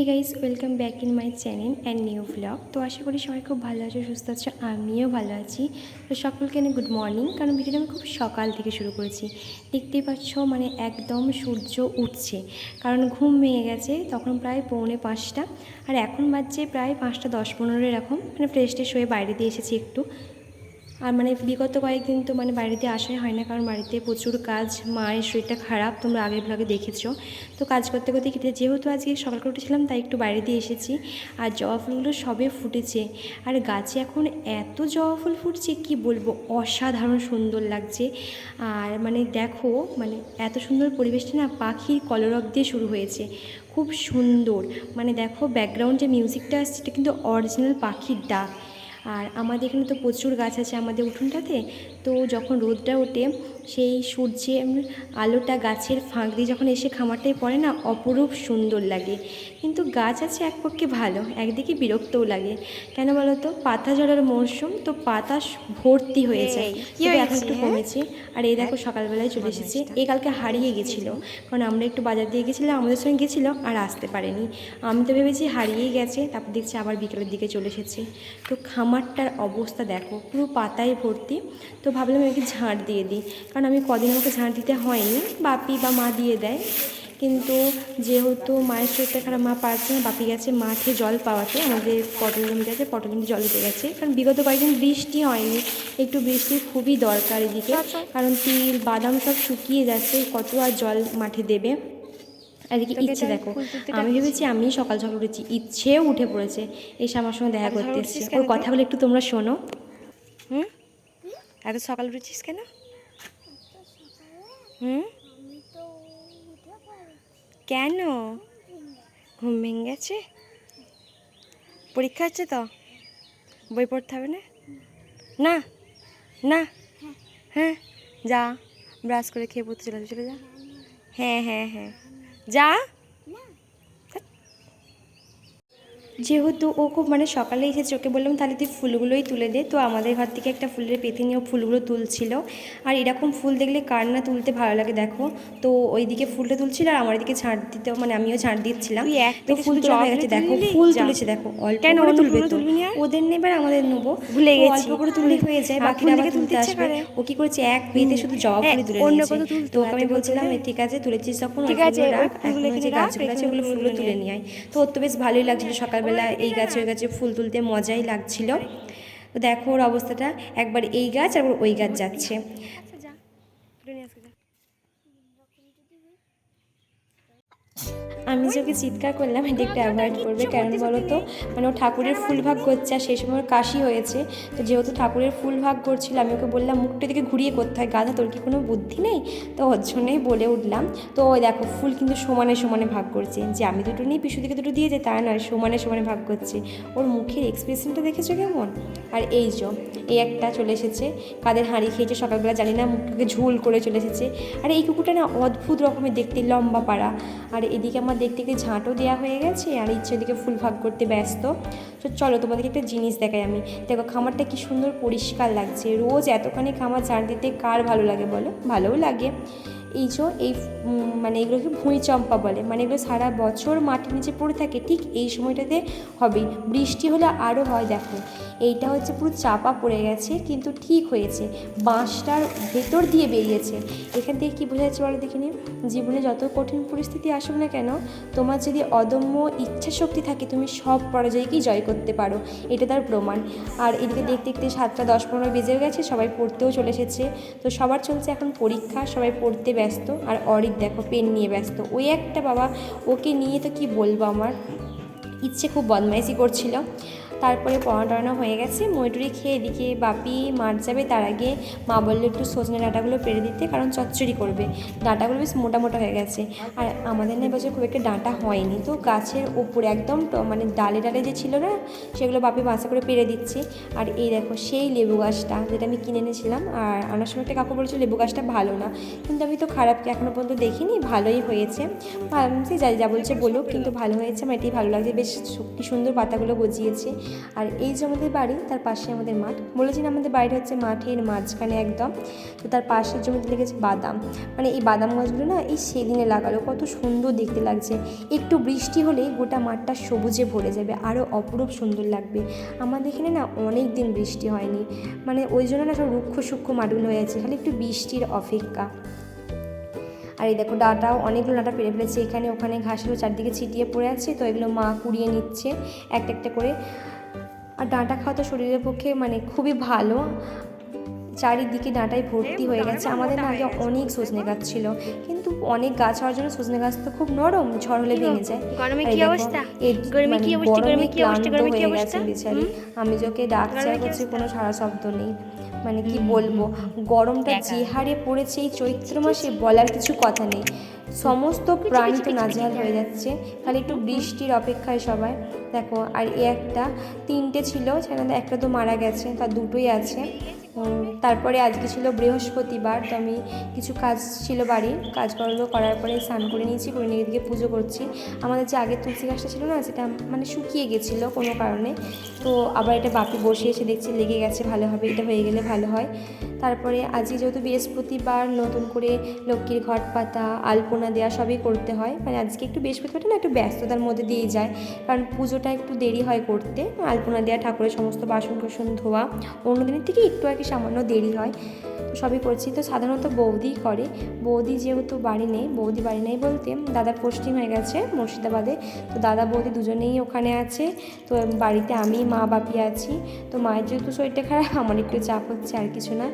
Hey guys welcome back in my channel and new blog তো আশা করি সবাই খুব ভালো আছো, সুস্থ আছো, আমিও ভালো আছি। তো সকলকে গুড মর্নিং কারণ ভিডিওটা আমি খুব সকাল থেকে শুরু করেছি। দেখতেই পাচ্ছ মানে একদম সূর্য উঠছে। কারণ ঘুম ভেঙে গেছে, তখন প্রায় পৌনে পাঁচটা। আর এখন বাজছে প্রায় পাঁচটা দশ পনেরো এরকম। মানে ফ্রেশ ট্রেশ হয়ে বাইরে দিয়ে এসেছি একটু। আর মানে বিগত কয়েকদিন তো মানে বাড়িতে আসাই হয় না, কারণ বাড়িতে প্রচুর কাজ, মায়ের শরীরটা খারাপ, তোমরা আগের ব্লগে দেখেছ। তো কাজ করতে করতে কেটে যেহেতু আজকে সকাল করে উঠেছিলাম, তাই একটু বাইরে দিয়ে এসেছি। আর জবা ফুলগুলো সবে ফুটেছে। আর গাছে এখন এত জবা ফুল ফুটছে, কি বলব? অসাধারণ সুন্দর লাগছে। আর মানে দেখো মানে এত সুন্দর পরিবেশটা না পাখির কলরব দিয়ে শুরু হয়েছে। খুব সুন্দর। মানে দেখো ব্যাকগ্রাউন্ড যে মিউজিকটা আসছে, এটা কিন্তু অরিজিনাল পাখির ডাক। আর আমাদের এখানে তো প্রচুর গাছ আছে আমাদের উঠোনটাতে। তো যখন রোদটা ওঠে সেই সূর্যের আলোটা গাছের ফাঁক দিয়ে যখন এসে খামারটায় পড়ে না অপরূপ সুন্দর লাগে। কিন্তু গাছ আছে এক পক্ষে ভালো একদিকে বিরক্তও লাগে। কেন বলো তো? পাতা ঝরার মরশুম তো পাতা ভর্তি হয়ে যায়। এখন একটু? কমেছে। আর এই দেখো সকালবেলায় চলে এসেছে। এ কালকে হারিয়ে গেছিল। কারণ আমরা একটু বাজার দিয়ে গেছিলাম আমাদের সঙ্গে গেছিল আর আসতে পারেনি। আমি তো ভেবেছি হারিয়েই গেছে তারপর দেখছি আবার বিকেলের দিকে চলে এসেছে। তো খামারটার অবস্থা দেখো পুরো পাতায় ভর্তি। তো ভাবলাম আমাকে ঝাঁট দিয়ে দিই। কারণ আমি কদিন আমাকে ঝাঁট দিতে হয়নি বাপি বা মা দিয়ে দেয়। কিন্তু যেহেতু মায়ের শরীরটা খারাপ মা পারছে না বাপি গেছে মাঠে জল পাওয়াতে আমাদের পটল জমিতে আছে পটল জমিতে জল দিতে গেছে। কারণ বিগত কয়েকদিন বৃষ্টি হয়নি একটু বৃষ্টির খুবই দরকার এদিকে। কারণ তিল বাদাম সব শুকিয়ে যাচ্ছে কত আর জল মাঠে দেবে। আর এদিকে তোকে ইচ্ছে দেখো আমি ভেবেছি আমি সকাল সকাল উঠেছি ইচ্ছেও উঠে পড়েছে এসে আমার সঙ্গে দেখা করতে এসছে। ওর কথাগুলো একটু তোমরা শোনো। হুম? এত সকাল উঠেছিস কেন? হুম? কেন? ঘুম ভেঙে গেছে পরীক্ষা আছে তো? বই পড়তে হবে না? না? না? হ্যাঁ? যা, ব্রাশ করে খেয়ে পড়তে চলে চলে যা। হ্যাঁ হ্যাঁ হ্যাঁ। যা? যেহেতু ও খুব মানে সকালে এসেছে ওকে বললাম তাহলে তুই ফুলগুলোই তুলে দে। তো আমাদের ঘর থেকে একটা ফুলের পেতে নিয়ে ফুলগুলো তুলছিল। আর এরকম ফুল দেখলে কার না তুলতে ভালো লাগে দেখো। তো ওইদিকে ফুলটা তুলছিল আর আমার দিকে ছাড় দিতে মানে আমিও ছাড় দিচ্ছিলাম। তো ফুল তোলা হয়ে গেছে ফুল দেখো ফুল তুলেছে দেখো অল্প করে তুলবে তো। ওদের নেবার আমাদের নেব। ভুলে গেছি। অল্প করে তুললে হয়ে যায় বাকি ফুল আবার তুলতে আসবে। ও কি করেছে? এক পেতে শুধু জবা হ্যাঁ, তুলে অন্য নিয়েছে। তো ওকে আমি বলছিলাম ঠিক আছে তুলেছিস যখন ঠিক আছে, গাছগুলো আছে ওগুলো ফুলগুলো তুলে নিয়ে নিয়ে আয়। তো ওর তো বেশ ভালোই লাগছিল সকালবেলা এই গাছে ওই গাছে ফুল তুলতে মজাই লাগছিল। দেখো ওর অবস্থাটা, একবার এই গাছ আর ওই গাছ যাচ্ছে আচ্ছা যা তুলে নিয়ে আসবে যা আমি যে ওকে চিৎকার করলাম, এটা একটু অ্যাভয়েড করবে। কেন বলো তো মানে ও ঠাকুরের ফুল ভাগ করছে, আর সেই সময় ওর কাশি হয়েছে। তো যেহেতু ঠাকুরের ফুল ভাগ করছিল, আমি ওকে বললাম, মুখটা দিকে ঘুরিয়ে করতে হয়, গাধা, তোর কি কোনো বুদ্ধি নেই? তো ওর জন্যই বলে উঠলাম। তো ওই দেখো, ফুল কিন্তু সমানে সমানে ভাগ করছে। যে আমি দুটো নিয়ে পিছু দিকে দুটো দিয়ে যে তা নয়, সমানে সমানে ভাগ করছে। ওর মুখের এক্সপ্রেশনটা দেখেছ কেমন? আর এই যে, এই একটা চলে এসেছে, কাদের হাঁড়ি খেয়েছে সকালবেলা, জানি না, মুখটাকে ঝোল করে চলে এসেছে। আর এই কুকুরটা না অদ্ভুত রকমের দেখতে, লম্বা পাড়া। আর এদিকে আমার দেখতে গিয়ে ঝাঁটও দেওয়া হয়ে গেছে আর ইচ্ছে দিকে ফুল ভাগ করতে ব্যস্ত। তো চলো তোমাদেরকে একটা জিনিস দেখাই আমি। দেখো খামারটা কি সুন্দর পরিষ্কার লাগছে। রোজ এতখানি খামার ঝাড় দিতে কার ভালো লাগে বলো? ভালোও লাগে। এই যে এই মানে এগুলোকে ভুঁই চম্পা বলে। মানে এগুলো সারা বছর মাটির নিচে পড়ে থাকে। ঠিক এই সময়টাতে হবেই। বৃষ্টি হলে আরও হয় দেখো। এইটা হচ্ছে পুরো চাপা পড়ে গেছে, কিন্তু ঠিক হয়েছে। বাঁশটার ভেতর দিয়ে বেরিয়েছে। এখান থেকে কী বোঝা যাচ্ছে বলো দেখিনি জীবনে যত কঠিন পরিস্থিতি আসুক না কেন, তোমার যদি অদম্য ইচ্ছা শক্তি থাকে, তুমি সব পরাজয়কেই জয় করতে পারো। এটা তার প্রমাণ। আর এদিকে দেখতে দেখতে সাতটা দশ পনেরো বেজে গেছে, সবাই পড়তেও চলে এসেছে। তো সবার চলছে এখন পরীক্ষা, সবাই পড়তে ব্যস্ত। আর অরিক দেখো, পেন নিয়ে ব্যস্ত। ওই একটা বাবা, ওকে নিয়ে তো কি বলব আমার? ইচ্ছে খুব বদমাইশি করছিল। তারপরে পড়ানো টড়ানো হয়ে গেছে। ময়ূরি খেয়ে এদিকে বাপি মার যাবে, তার আগে মা বলল একটু সজনে ডাঁটাগুলো পেরে দিতে, কারণ চচ্চড়ি করবে। ডাঁটাগুলো বেশ মোটা মোটা হয়ে গেছে। আর আমাদের না এবছর খুব একটা ডাঁটা হয়নি। তো গাছের ওপরে একদম মানে ডালে ডালে যে ছিল না, সেগুলো বাপি বাসা করে পেরে দিচ্ছে। আর এই দেখো সেই লেবু গাছটা যেটা আমি কিনে এনেছিলাম, আর আনার সময় একটা কাকু বলেছিল লেবু গাছটা ভালো না। কিন্তু আমি তো খারাপকে এখনও পর্যন্ত দেখিনি, ভালোই হয়েছে। যা যা বলছে বলুক, কিন্তু ভালো হয়েছে আমার এটাই ভালো লাগছে। বেশ কি সুন্দর পাতাগুলো গজিয়েছে। আর এই যে আমাদের বাড়ি, তার পাশে আমাদের মাঠ। বলেছি না আমাদের বাড়িটা হচ্ছে মাঠের মাঝখানে একদম। তো তার পাশের জমিতে লেগেছে বাদাম। মানে এই বাদাম গাছগুলো না, এই সেদিনে লাগালো। কত সুন্দর দেখতে লাগছে। একটু বৃষ্টি হলেই গোটা মাঠটা সবুজে ভরে যাবে। আরও অপরূপ সুন্দর লাগবে। আমাদের এখানে না অনেক দিন বৃষ্টি হয়নি। মানে ওই জন্য না সব রুক্ষ সূক্ষ্ম মাঠগুলো হয়ে আছে। খালি একটু বৃষ্টির অপেক্ষা। আর এই দেখো ডাটাও অনেকগুলো ডাটা পেরে ফেলেছে। এখানে ওখানে ঘাসগুলো চারদিকে ছিটিয়ে পড়ে আছে। তো এগুলো মা কুড়িয়ে নিচ্ছে। একটা একটা করে। আর ডাঁটা খাওয়া তো শরীরের পক্ষে মানে খুবই ভালো চারিদিকে ডাঁটায় ভর্তি হয়ে গেছে আমাদের না আগে অনেক সজনে গাছ ছিল কিন্তু অনেক গাছ হওয়ার জন্য সজনে গাছ তো খুব নরম ঝড় হলে ভেঙে যায় গরমে কি অবস্থা? গরমে মানে কি অবস্থা? গরমে গরমে কি অবস্থা? গরমে কি অবস্থা? আমি যোকে ডাকছি গরমে আর? কোনো সারা শব্দ নেই মানে কি বলব গরমটা যে হারে পড়েছে এই চৈত্র মাসে বলার কিছু কথা নেই। সমস্ত প্রাণী তো নাজেহাল হয়ে যাচ্ছে। খালি একটু বৃষ্টির অপেক্ষায় সবাই। দেখো আর এ একটা তিনটে ছিল সেখানে একটা তো মারা গেছে তার দুটোই আছে। তারপরে আজকে ছিল বৃহস্পতিবার, তো আমি কিছু কাজ ছিল বাড়ির কাজগুলো করার পরে স্নান করে নিয়েছি, করে নিয়ে এদিকে পুজো করছি। আমাদের যে আগের তুলসী গাছটা ছিল না, সেটা মানে শুকিয়ে গেছিল কোনো কারণে। তো আবার এটা বাপি বসে এসে দেখছি, লেগে গেছে ভালোভাবে এটা হয়ে গেলে ভালো হয়। তারপরে আজকে যেহেতু বৃহস্পতিবার, নতুন করে লক্ষ্মীর ঘট পাতা, আলপনা দেওয়া সবই করতে হয়। মানে আজকে একটু বৃহস্পতিবারটা না একটু ব্যস্ততার মধ্যে দিয়েই যায়। কারণ পুজোটা একটু দেরি হয় করতে, আলপনা দেওয়া ঠাকুরের সমস্ত বাসন কোসন ধোয়া। অন্য দিনের থেকে একটু আর কি সামান্য দেরি হয়। সবই করছি। তো সাধারণত বৌদি করে। বৌদি যেহেতু বাড়ি নেই, বৌদি বাড়ি নেই বলতে দাদা পশ্চিম হয়ে গেছে মুর্শিদাবাদে। তো দাদা বৌদি দুজনেই ওখানে আছে। তো বাড়িতে আমি, মা, বাপি আছি। তো মায়ের যেহেতু শরীরটা খারাপ, আমার একটু চাপ হচ্ছে আর কিছু না।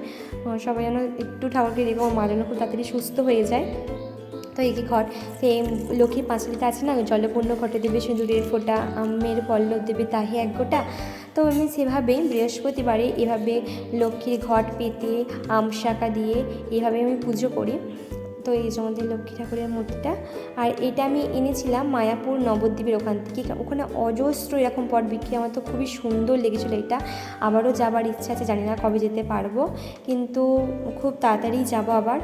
সবাই যেন একটু ঠাকুরকে দেখো মা যেন খুব তাড়াতাড়ি সুস্থ হয়ে যায়। তো এই ঘট সে লক্ষ্মী পাঁচালিতে আছে না, জলপূর্ণ ঘটে দেবে সিঁদুরের ফোঁটা, আমের পল্লব দেবে তাহে এক গোটা। তো আমি সেভাবে বৃহস্পতিবারে এভাবে লক্ষ্মীর ঘট পেতে, আম শাকা দিয়ে এভাবে আমি পুজো করি। তো এই যে আমাদের লক্ষ্মী ঠাকুরের মূর্তিটা। আর এটা আমি এনেছিলাম মায়াপুর নবদ্বীপের ওখান থেকে। ওখানে অজস্র এরকম পট বিক্রি, আমার তো খুবই সুন্দর লেগেছিলো এটা। আবারও যাবার ইচ্ছা আছে, জানি না কবে যেতে পারব। কিন্তু খুব তাড়াতাড়ি যাব আবার।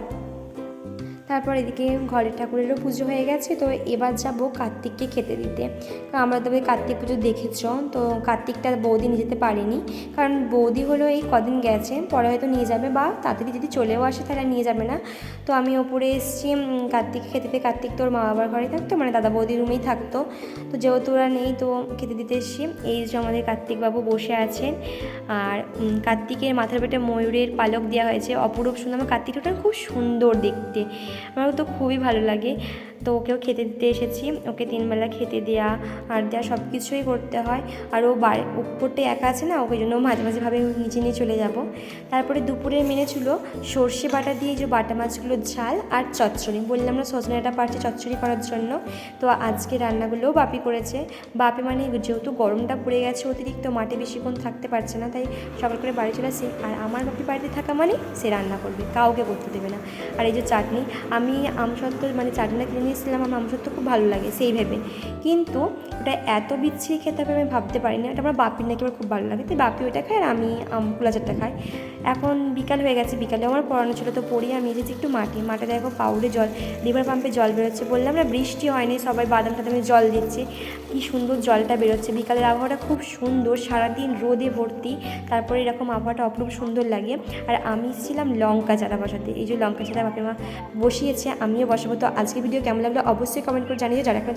তারপর এদিকে ঘরের ঠাকুরেরও পুজো হয়ে গেছে, তো এবার যাব কার্তিককে খেতে দিতে। আমরা তবে কার্তিক পুজো দেখেছ, তো কার্তিকটা বৌদি নিয়ে যেতে পারেনি। কারণ বৌদি হলো এই কদিন গেছে, পরে হয়তো নিয়ে যাবে বা তাড়াতাড়ি যদি চলেও আসে তাহলে নিয়ে যাবে না। তো আমি ওপরে এসেছি কার্তিক খেতে দিতে। কার্তিক তোর মা বাবার ঘরে থাকতো মানে দাদা বৌদির রুমেই থাকতো। তো যেহেতু ওরা নেই, তো খেতে দিতে এসেছি। এই যে আমাদের কার্তিকবাবু বসে আছেন, আর কার্তিকের মাথার পেটে ময়ূরের পালক দেওয়া হয়েছে। অপরূপ সুন্দর আমার কার্তিকটা খুব সুন্দর দেখতে। আমার তো খুবই ভালো লাগে। তো ওকেও খেতে দিতে এসেছি। ওকে তিনবেলা খেতে দেওয়া আর দেওয়া সব কিছুই করতে হয়। আর ও বাড়ি উপরটা একা আছে না, ওই জন্য মাঝে মাঝেভাবে নিচে নিয়ে চলে যাব। তারপরে দুপুরের মেনে ছিল সর্ষে বাটা দিয়ে যে বাটা মাছগুলো ঝাল আর চচ্চড়ি। বললাম না সজনাটা পারছি চচ্চড়ি করার জন্য। তো আজকে রান্নাগুলোও বাপি করেছে। বাপি মানে যেহেতু গরমটা পড়ে গেছে, অতিরিক্ত মাঠে বেশিক্ষণ থাকতে পারছে না, তাই সকাল করে বাড়ি চলে আসে। আর আমার বাপি বাড়িতে থাকা মানে সে রান্না করবে, কাউকে করতে দেবে না। আর এই যে চাটনি আমি আমসত্ত্ব মানে চাটনিটা কিনে নিয়েছিলাম, আমার আমসত্ত্ব খুব ভালো লাগে, সেই ভেবে। কিন্তু ওটা এত বিচ্ছিরি খেতে হবে আমি ভাবতে পারিনি। এটা আমার বাপির নাকি আমার খুব ভালো লাগে, তাই বাপি ওটা খায় আর আমি আম কুলাচারটা খাই। এখন বিকাল হয়ে গেছে বিকালে আমার পড়ানো ছিল, তো পড়ি আমি এসেছি একটু মাটি মাঠে দেখো পাউডে জল লিভার পাম্পে জল বেরোচ্ছে বললাম না, বৃষ্টি হয়নি, সবাই বাদাম টাদামে জল দিচ্ছে। কি সুন্দর জলটা বেরোচ্ছে, বিকালের আবহাওয়াটা খুব সুন্দর, সারাদিন রোদে ভর্তি, তারপরে এরকম আবহাওয়াটা অপরূপ সুন্দর লাগে। আর আমি ছিলাম লঙ্কা চারা বসাতে, এই যে লঙ্কা চারা বাপে মা বসিয়েছে আমিও বসাবো। তো আজকে ভিডিও কেমন লাগল অবশ্যই কমেন্ট করে জানিয়ে যারা এখন